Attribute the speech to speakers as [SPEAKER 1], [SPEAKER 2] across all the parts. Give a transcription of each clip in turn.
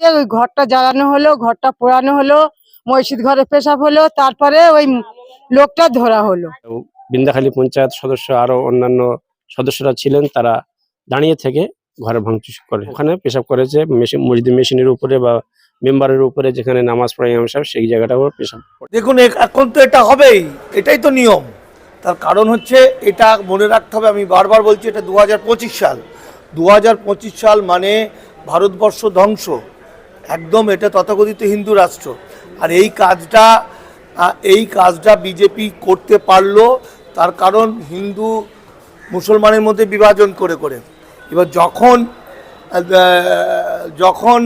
[SPEAKER 1] ওই ঘরটা জ্বালানো হলো ঘরটা পোড়ানো হলো মসজিদ ঘরে পেশাব হলো তারপরে ওই লোকটা ধরা হলো।
[SPEAKER 2] বিন্দাখালী পঞ্চায়েত সদস্য আরও অন্যান্য সদস্যরা ছিলেন তারা দাঁড়িয়ে থেকে ঘরে ভাঙচুর করে। ওখানে পেশাব করেছে মসজিদ মেশিনের উপরে বা মেম্বারের উপরে যেখানে নামাজ পড়ে ইমাম সাহেব সেই জায়গাটাও পেশাব করে।
[SPEAKER 3] দেখুন এখন তো এটা হবেই এটাই তো নিয়ম। তার কারণ হচ্ছে এটা মনে রাখতে হবে আমি বারবার বলছি এটা দু হাজার পঁচিশ সাল। দু হাজার পঁচিশ সাল মানে ভারতবর্ষ ধ্বংস। একদম এটা তথাকথিত হিন্দু রাষ্ট্র। আর এই কাজটা এই কাজটা বিজেপি করতে পারল, তার কারণ হিন্দু মুসলমানের মধ্যে বিভাজন করে করে। এবার যখন যখন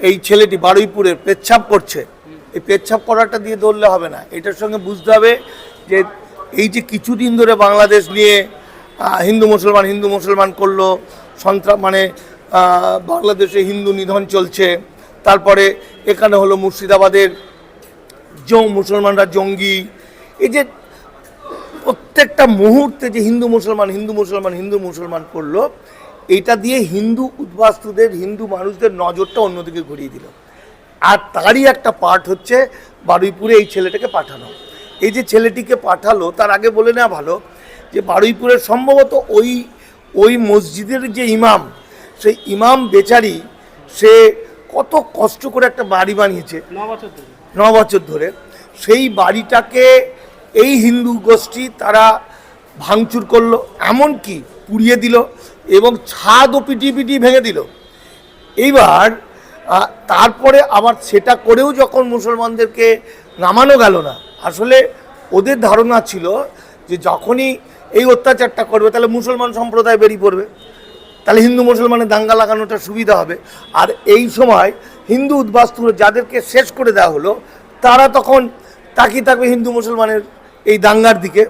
[SPEAKER 3] এই ছেলেটি বারুইপুরের পেচ্ছাপ করছে, এই পেচ্ছাপ করাটা দিয়ে ধরলে হবে না। এটার সঙ্গে বুঝতে হবে যে এই যে কিছুদিন ধরে বাংলাদেশ নিয়ে হিন্দু মুসলমান হিন্দু মুসলমান করল সন্ত্রাস মানে বাংলাদেশে হিন্দু নিধন চলছে তারপরে এখানে হলো মুর্শিদাবাদের জং মুসলমানরা জঙ্গি। এই যে প্রত্যেকটা মুহূর্তে যে হিন্দু মুসলমান হিন্দু মুসলমান হিন্দু মুসলমান করল এটা দিয়ে হিন্দু উদ্বাস্তুদের, হিন্দু মানুষদের নজরটা অন্যদিকে ঘুরিয়ে দিল। আর তারই একটা পার্ট হচ্ছে বারুইপুরে এই ছেলেটাকে পাঠানো। এই যে ছেলেটিকে পাঠালো, তার আগে বলে নেওয়া ভালো যে বারুইপুরের সম্ভবত ওই ওই মসজিদের যে ইমাম, সেই ইমাম বেচারি, সে কত কষ্ট করে একটা বাড়ি বানিয়েছে। ন বছর ধরে। সেই বাড়িটাকে এই হিন্দু গোষ্ঠী তারা ভাঙচুর করল এমনকি পুড়িয়ে দিল এবং ছাদও পিটিয়ে পিটিয়ে ভেঙে দিল। এইবার তারপরে আবার সেটা করেও যখন মুসলমানদেরকে নামানো গেল না আসলে ওদের ধারণা ছিল যে যখনই এই অত্যাচারটা করবে তাহলে মুসলমান সম্প্রদায় বেরিয়ে পড়বে। তাহলে হিন্দু মুসলমানের দাঙ্গা লাগানোটা সুবিধা হবে। আর এই সময় হিন্দু উদ্বাস্তু যাদেরকে শেষ করে দেওয়া হলো, তারা তখন তাকিয়ে থাকবে হিন্দু মুসলমানের এই দাঙ্গার দিকে।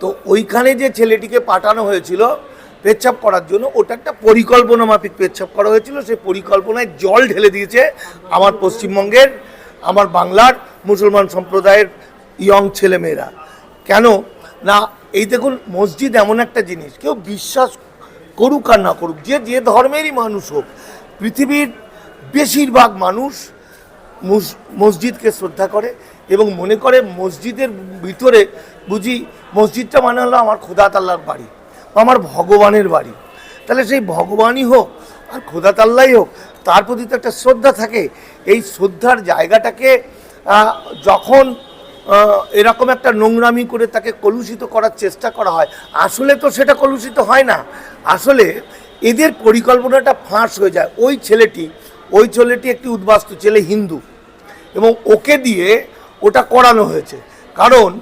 [SPEAKER 3] তো ওইখানে যে ছেলেটিকে পাঠানো হয়েছিল পেচ্ছাপ করার জন্য, ওটা একটা পরিকল্পনা মাফিক পেচ্ছাপ করা হয়েছিল। সেই পরিকল্পনায় জল ঢেলে দিয়েছে আমার পশ্চিমবঙ্গের, আমার বাংলার মুসলমান সম্প্রদায়ের ইয়ং ছেলেমেয়েরা। কেন? না, এই দেখুন, মসজিদ এমন একটা জিনিস, কেউ বিশ্বাস করুক আর না করুক, যে যে ধর্মেরই মানুষ হোক, পৃথিবীর বেশিরভাগ মানুষ মসজিদকে শ্রদ্ধা করে এবং মনে করে মসজিদের ভিতরে বুঝি মসজিদটা মানে হলো আমার খোদা তাল্লার বাড়ি আমার ভগবানের বাড়ি। তাহলে সেই ভগবানই হোক আর খোদা তাল্লাই হোক, তার প্রতি তো একটা শ্রদ্ধা থাকে। এই শ্রদ্ধার জায়গাটাকে যখন এরকম একটা নোংরামি করে তাকে কলুষিত করার চেষ্টা করা হয়, আসলে তো সেটা কলুষিত হয় না। আসলে এদের পরিকল্পনাটা ফাঁস হয়ে যায়। ওই ছেলেটি ওই ছেলেটি একটি উদ্বাস্তু ছেলে, হিন্দু এবং ওকে দিয়ে ওটা করানো হয়েছে। কারণ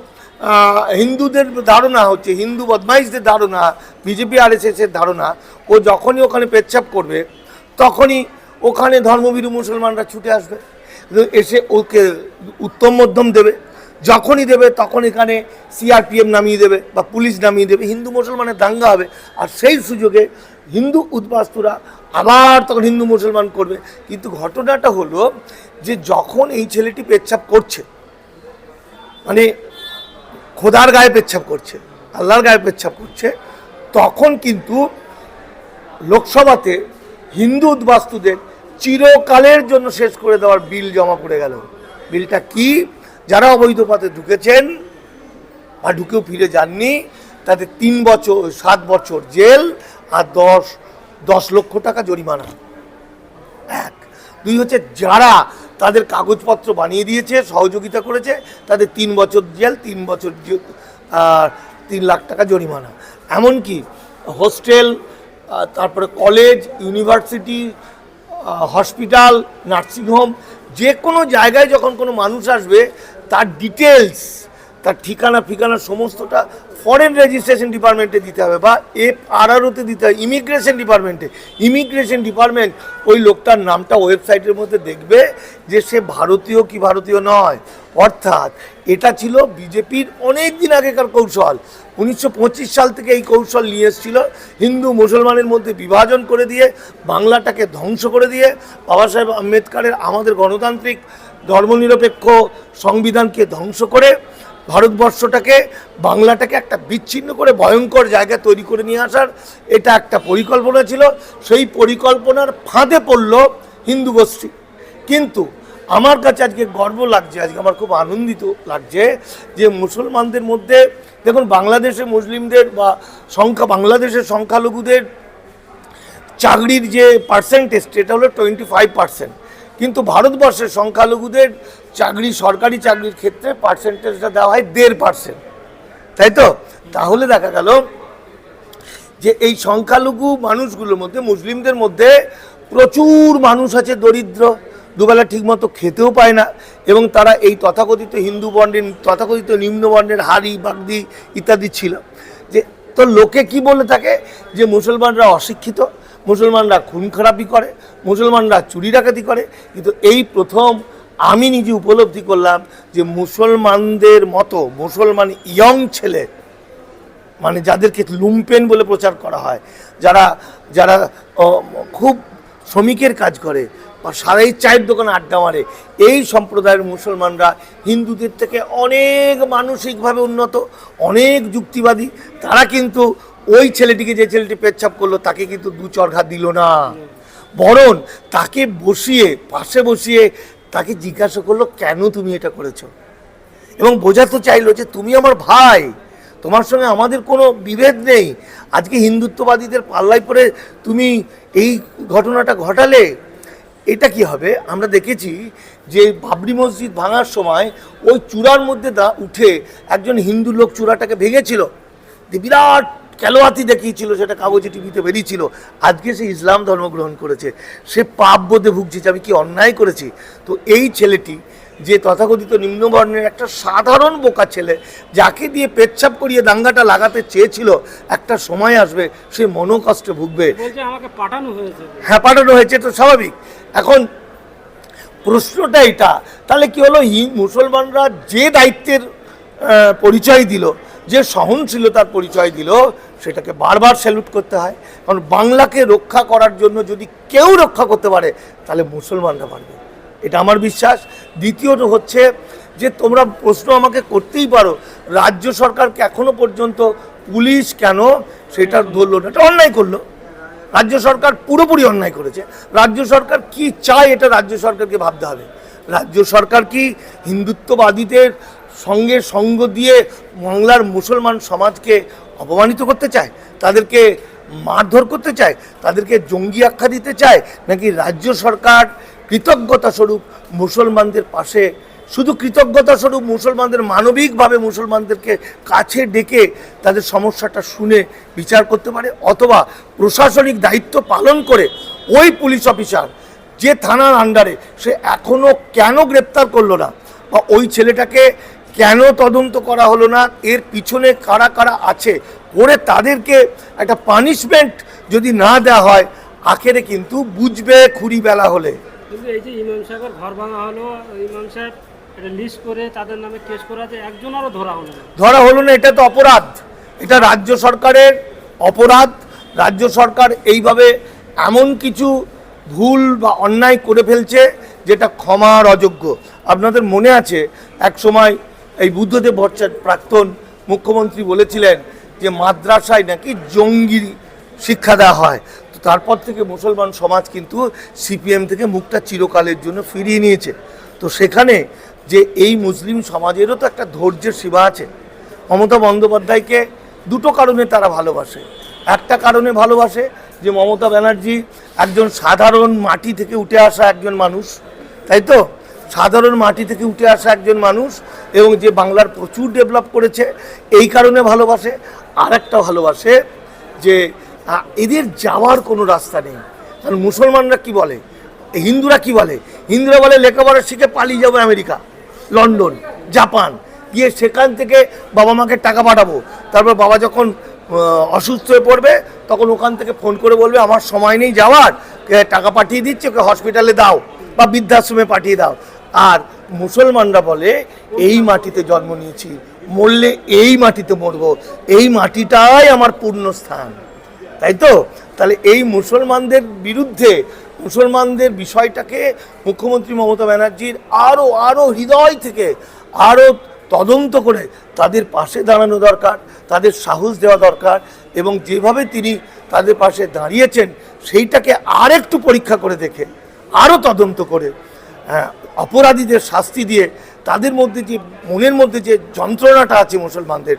[SPEAKER 3] হিন্দুদের ধারণা হচ্ছে, হিন্দু বদমাইশদের ধারণা, বিজেপি আর এর ধারণা, ও যখনই ওখানে পেচ্ছাপ করবে, তখনই ওখানে ধর্মভীরু মুসলমানরা ছুটে আসবে। এসে ওকে উত্তম মধ্যম দেবে। যখনই দেবে তখন এখানে সিআরপিএফ নামিয়ে দেবে বা পুলিশ নামিয়ে দেবে। হিন্দু মুসলমানের দাঙ্গা হবে। আর সেই সুযোগে হিন্দু উদ্বাস্তুরা আবার তখন হিন্দু মুসলমান করবে। কিন্তু ঘটনাটা হলো যে যখন এই ছেলেটি পেচ্ছাপ করছে মানে খোদার গায়ে পেচ্ছাপ করছে, আল্লাহর গায়ে পেচ্ছাপ করছে, তখন কিন্তু লোকসভাতে হিন্দু উদ্বাস্তুদের চিরকালের জন্য শেষ করে দেওয়ার বিল জমা পড়ে গেল। বিলটা কি? যারা অবৈধ পথে ঢুকেছেন বা ঢুকেও ফিরে যাননি তাদের তিন বছর, সাত বছর জেল আর দশ দশ লক্ষ টাকা জরিমানা। এক। দুই হচ্ছে যারা তাদের কাগজপত্র বানিয়ে দিয়েছে, সহযোগিতা করেছে তাদের তিন বছর জেল, তিন বছর আর তিন লাখ টাকা জরিমানা। এমনকি হোস্টেল তারপরে কলেজ, ইউনিভার্সিটি হসপিটাল, নার্সিংহোম, যে কোনো জায়গায় যখন কোনো মানুষ আসবে তার ডিটেলস তার ঠিকানা, ফিকানা, সমস্তটা ফরেন রেজিস্ট্রেশন ডিপার্টমেন্টে দিতে হবে বা এফ আরআরওতে দিতে হবে ইমিগ্রেশন ডিপার্টমেন্টে ইমিগ্রেশন ডিপার্টমেন্ট ওই লোকটার নামটা ওয়েবসাইটের মধ্যে দেখবে যে সে ভারতীয় কি ভারতীয় নয়। অর্থাৎ এটা ছিল বিজেপির অনেক দিন আগেকার কৌশল। উনিশশো পঁচিশ সাল থেকে এই কৌশল নিয়ে এসেছিল। হিন্দু, মুসলমানের মধ্যে বিভাজন করে দিয়ে, বাংলাটাকে ধ্বংস করে দিয়ে বাবা সাহেব আম্বেদকারের আমাদের গণতান্ত্রিক ধর্মনিরপেক্ষ সংবিধানকে ধ্বংস করে ভারতবর্ষটাকে, বাংলাটাকে একটা বিচ্ছিন্ন করে ভয়ঙ্কর জায়গা তৈরি করে নিয়ে আসার এটা একটা পরিকল্পনা ছিল। সেই পরিকল্পনার ফাঁদে পড়ল হিন্দু গোষ্ঠী। কিন্তু আমার কাছে আজকে গর্ব লাগছে, আজকে আমার খুব আনন্দিত লাগছে যে মুসলমানদের মধ্যে, দেখুন বাংলাদেশে মুসলিমদের বা সংখ্যা, বাংলাদেশের সংখ্যালঘুদের চাকরির যে পার্সেন্টেজ সেটা হলো টোয়েন্টি ফাইভ পার্সেন্ট কিন্তু ভারতবর্ষের সংখ্যালঘুদের চাকরি, সরকারি চাকরির ক্ষেত্রে পার্সেন্টেজটা দেওয়া হয় দেড় পার্সেন্ট তাই তো? তাহলে দেখা গেল যে এই সংখ্যালঘু মানুষগুলোর মধ্যে, মুসলিমদের মধ্যে প্রচুর মানুষ আছে দরিদ্র, দুবেলা ঠিকমতো খেতেও পায় না এবং তারা এই তথাকথিত হিন্দু বর্ণের, তথাকথিত নিম্ন বর্ণের হাড়ি, বাগদি ইত্যাদি ছিল। যে তো লোকে কি বলে থাকে? যে মুসলমানরা অশিক্ষিত মুসলমানরা খুন খারাপি করে, মুসলমানরা চুরি ডাকাতি করে, কিন্তু এই প্রথম আমি নিজে উপলব্ধি করলাম যে মুসলমানদের মতো মুসলমান ইয়ং ছেলে মানে যাদেরকে লুম্পেন বলে প্রচার করা হয়, যারা যারা খুব শ্রমিকের কাজ করে, বা সারাই চায়ের দোকানে আড্ডা মারে, এই সম্প্রদায়ের মুসলমানরা হিন্দুদের থেকে অনেক মানসিকভাবে উন্নত, অনেক যুক্তিবাদী, তারা কিন্তু ওই ছেলেটিকে যে ছেলেটি পেচ্ছাপ করল, তাকে কিন্তু দু চরঘা দিল না। বরং তাকে বসিয়ে, পাশে বসিয়ে তাকে জিজ্ঞাসা করল, কেন তুমি এটা করেছ? এবং বোঝাতে চাইলো যে, তুমি আমার ভাই। তোমার সঙ্গে আমাদের কোনো বিভেদ নেই। আজকে হিন্দুত্ববাদীদের পাল্লায় পড়ে তুমি এই ঘটনাটা ঘটালে, এটা কি হবে? আমরা দেখেছি যে বাবরি মসজিদ ভাঙার সময় ওই চূড়ার মধ্যে উঠে একজন হিন্দু লোক চূড়াটাকে ভেঙেছিল। বিরাট কেলোয়াতি দেখিয়েছিল সেটা কাগজে টিভিতে বেরিয়েছিল। আজকে সে ইসলাম ধর্ম গ্রহণ করেছে। সে পাপ বোধে ভুগছে যে আমি কি অন্যায় করেছি? তো এই ছেলেটি যে তথাকথিত নিম্নবর্ণের একটা সাধারণ বোকা ছেলে যাকে দিয়ে পেচ্ছাপ করিয়ে দাঙ্গাটা লাগাতে চেয়েছিল একটা সময় আসবে সে মনোকষ্টে ভুগবে। হ্যাঁ পাঠানো হয়েছে তো স্বাভাবিক। এখন প্রশ্নটা এটা। তাহলে কি হলো? মুসলমানরা যে দায়িত্বের পরিচয় দিল যে সহনশীলতার পরিচয় দিল, সেটাকে বারবার স্যালুট করতে হয়। কারণ বাংলাকে রক্ষা করার জন্য যদি কেউ রক্ষা করতে পারে, তাহলে মুসলমানরা পারবে। এটা আমার বিশ্বাস। দ্বিতীয়ত হচ্ছে যে, তোমরা প্রশ্ন আমাকে করতেই পারো, রাজ্য সরকারকে এখনও পর্যন্ত পুলিশ কেন সেটা ধরলো না? এটা অন্যায় করল। রাজ্য সরকার পুরোপুরি অন্যায় করেছে। রাজ্য সরকার কি চায়, এটা রাজ্য সরকারকে ভাবতে হবে। রাজ্য সরকার কি হিন্দুত্ববাদীদের সঙ্গে সঙ্গ দিয়ে বাংলার মুসলমান সমাজকে অপমানিত করতে চায়, তাদেরকে মারধর করতে চায়, তাদেরকে জঙ্গি আখ্যা দিতে চায়, নাকি রাজ্য সরকার কৃতজ্ঞতা স্বরূপ মুসলমানদের পাশে, শুধু কৃতজ্ঞতা স্বরূপ মুসলমানদের মানবিকভাবে মুসলমানদেরকে কাছে ডেকে তাদের সমস্যাটা শুনে বিচার করতে পারে, অথবা প্রশাসনিক দায়িত্ব পালন করে ওই পুলিশ অফিসার যে থানার আন্ডারে সে এখনও কেন গ্রেপ্তার করল না? বা ওই ছেলেটাকে কেন তদন্ত করা হলো না? এর পিছনে কারা কারা আছে? করে তাদেরকে একটা পানিশমেন্ট যদি না দেওয়া হয় আখেরে কিন্তু বুঝবে খুরি বেলা হলে।
[SPEAKER 4] কিন্তু এই যে ইমাম সাহেবের ঘর ভাঙা হলো ইমাম সাহেব একটা লিস্ট করে তাদের নামে কেস করা আছে একজন ধরা হলো না।
[SPEAKER 3] ধরা হলো না এটা তো অপরাধ। এটা রাজ্য সরকারের অপরাধ। রাজ্য সরকার এইভাবে এমন কিছু ভুল বা অন্যায় করে ফেলছে যেটা ক্ষমার অযোগ্য। আপনাদের মনে আছে এক সময় এই বুদ্ধদেব ভট্টাচার্য প্রাক্তন মুখ্যমন্ত্রী বলেছিলেন যে মাদ্রাসায় নাকি জঙ্গি শিক্ষা দেওয়া হয়। তো তারপর থেকে মুসলমান সমাজ কিন্তু সিপিএম থেকে মুখটা চিরকালের জন্য ফিরিয়ে নিয়েছে। তো সেখানে যে এই মুসলিম সমাজেরও তো একটা ধৈর্যের সীমা আছে। মমতা বন্দ্যোপাধ্যায়কে দুটো কারণে তারা ভালোবাসে। একটা কারণে ভালোবাসে যে মমতা ব্যানার্জি একজন সাধারণ মাটি থেকে উঠে আসা একজন মানুষ, তাই তো? সাধারণ মাটি থেকে উঠে আসা একজন মানুষ এবং যে বাংলার প্রচুর ডেভেলপ করেছে, এই কারণে ভালোবাসে। আর একটা ভালোবাসে যে এদের যাওয়ার কোনো রাস্তা নেই। কারণ মুসলমানরা কি বলে? হিন্দুরা কি বলে? হিন্দুরা বলে, লেখাপড়া শিখে পালিয়ে যাব আমেরিকা, লন্ডন, জাপান। গিয়ে সেখান থেকে বাবা মাকে টাকা পাঠাবো। তারপর বাবা যখন অসুস্থ হয়ে পড়বে, তখন ওখান থেকে ফোন করে বলবে, আমার সময় নেই যাওয়ার। টাকা পাঠিয়ে দিচ্ছে, ওকে হসপিটালে দাও বা বৃদ্ধাশ্রমে পাঠিয়ে দাও। আর মুসলমানরা বলে এই মাটিতে জন্ম নিয়েছি মরলে এই মাটিতে মরবো এই মাটিটাই আমার পূর্ণ স্থান। তাই তো? তাহলে এই মুসলমানদের বিরুদ্ধে মুসলমানদের বিষয়টাকে মুখ্যমন্ত্রী মমতা ব্যানার্জির আরও আরও হৃদয় থেকে আরও তদন্ত করে তাদের পাশে দাঁড়ানো দরকার তাদের সাহস দেওয়া দরকার এবং যেভাবে তিনি তাদের পাশে দাঁড়িয়েছেন সেইটাকে আর একটু পরীক্ষা করে দেখে আরও তদন্ত করে। হ্যাঁ, অপরাধীদের শাস্তি দিয়ে তাদের মধ্যে যে, মনের মধ্যে যে যন্ত্রণাটা আছে মুসলমানদের,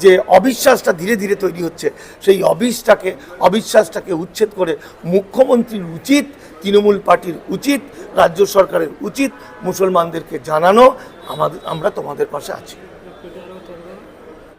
[SPEAKER 3] যে অবিশ্বাসটা ধীরে ধীরে তৈরি হচ্ছে, সেই অবিশ্বাসটাকে অবিশ্বাসটাকে উচ্ছেদ করে মুখ্যমন্ত্রীর উচিত, তৃণমূল পার্টির উচিত, রাজ্য সরকারের উচিত মুসলমানদেরকে জানানো। আমাদের, আমরা তোমাদের পাশে আছি।